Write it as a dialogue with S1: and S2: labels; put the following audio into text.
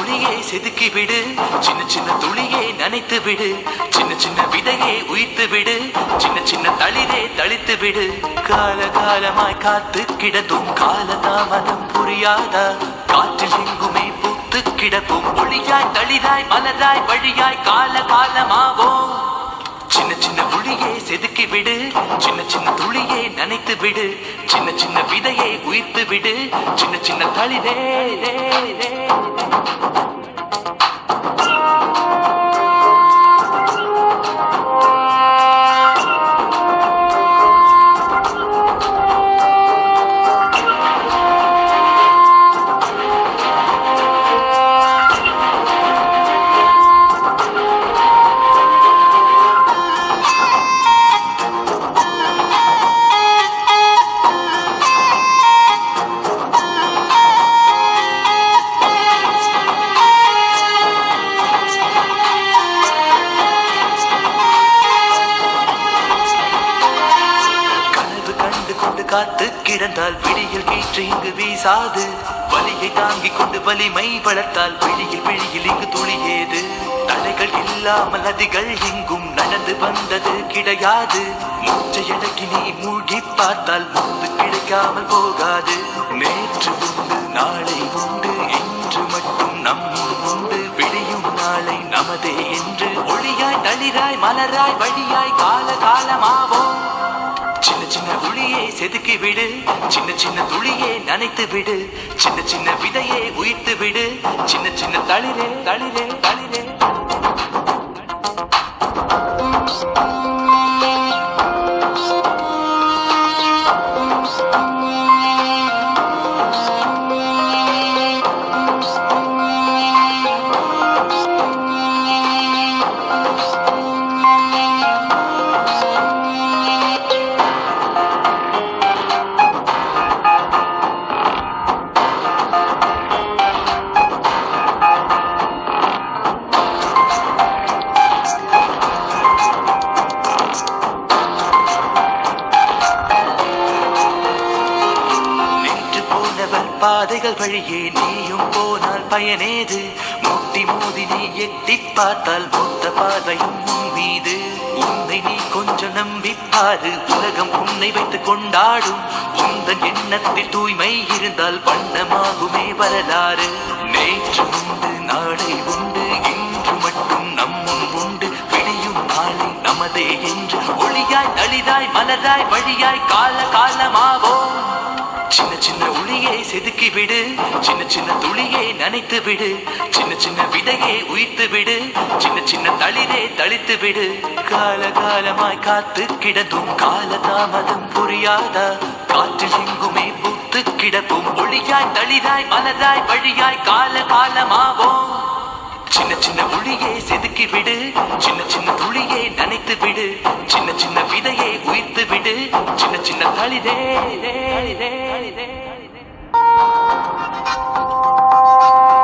S1: ஒளியே செதுக்கி விடு. சின்ன சின்ன துளியே நனைத்து விடு. சின்ன சின்ன விதையே உயிர்த்து விடு. சின்ன சின்ன தளிரே தளித்து விடு. கால காலமாய் காத்து கிடந்தும் கால தாமதம் புரியாதா? காற்றில் எங்குமே பூத்து கிடக்கும். ஒளியாய் தளிராய் மலராய் வழியாய் கால காலமாவோம் செதுக்கி விடு. சின்ன சின்ன துளியே நனைத்து விடு. சின்ன சின்ன விதையை உயிர்த்து விடு. சின்ன சின்ன தளிரே காத்து கிடந்தால் பிடியில் கீற்று இங்கு வீசாது. வலியை தாங்கிக் கொண்டு வலிமை வளர்த்தால் பிடியில் பிழியில் இங்கு துளியேது. தலைகள் இல்லாமல் நதிகள் எங்கும் நடந்து வந்தது கிடையாது. மூச்சை அடக்கி நீ மூழ்கி பார்த்தால் முன்பு கிடைக்காமல் போகாது. நேற்று உண்டு நாளை உண்டு என்று மட்டும் நம் உண்டு. விடியும் நாளை நமதே என்று ஒளியாய் தளிராய் மலராய் வழியாய் செதுக்கி விடு. சின்ன சின்ன துளியை நனைத்து விடு. சின்ன சின்ன விதையை உயிர்த்து விடு. சின்ன சின்ன தளிரே தளிரே தளிரே. பாதைகள் வழியே நீயும் போனால் பயனேது. முட்டி மோதி நீ எட்டி பார்த்தால் மொத்த பார்வையும் உன் மீது. உன்னை நீ கொஞ்சம் நம்பி பாரு உலகம் உன்னை வைத்து கொண்டாடும். இந்த எண்ணத்தில் தூய்மை இருந்தால் வண்ணமாகுமே வரலாறு. நேற்று உண்டு நாளை உண்டு இன்று மட்டும் நம்மும் உண்டு. விடியும் நாளை நமதே என்று ஒளியாய் நளிதாய் மலராய் வழியாய் கால காலமாவோம். சின்ன சின்ன ஒளியை செதுக்கி விடு. சின்ன சின்ன துளியை நனைத்து விடு. சின்ன சின்ன விதையை உயிர்த்து விடு. சின்ன சின்ன தளிரே தளித்து விடு. கால காலமாய் காத்து கிடந்தும் கால தாமதம் புரியாதா? காற்றில் எங்குமே பூத்து கிடக்கும். ஒளியாய் தளிராய் மலராய் வழியாய் கால காலமாவோம் சின்ன சின்ன ஒளியை செதுக்கி விடு. சின்ன சின்ன துளியை நனைத்து விடு. சின்ன சின்ன விதையை உயிர்த்து விடு. சின்ன சின்ன தளிதே Thank you.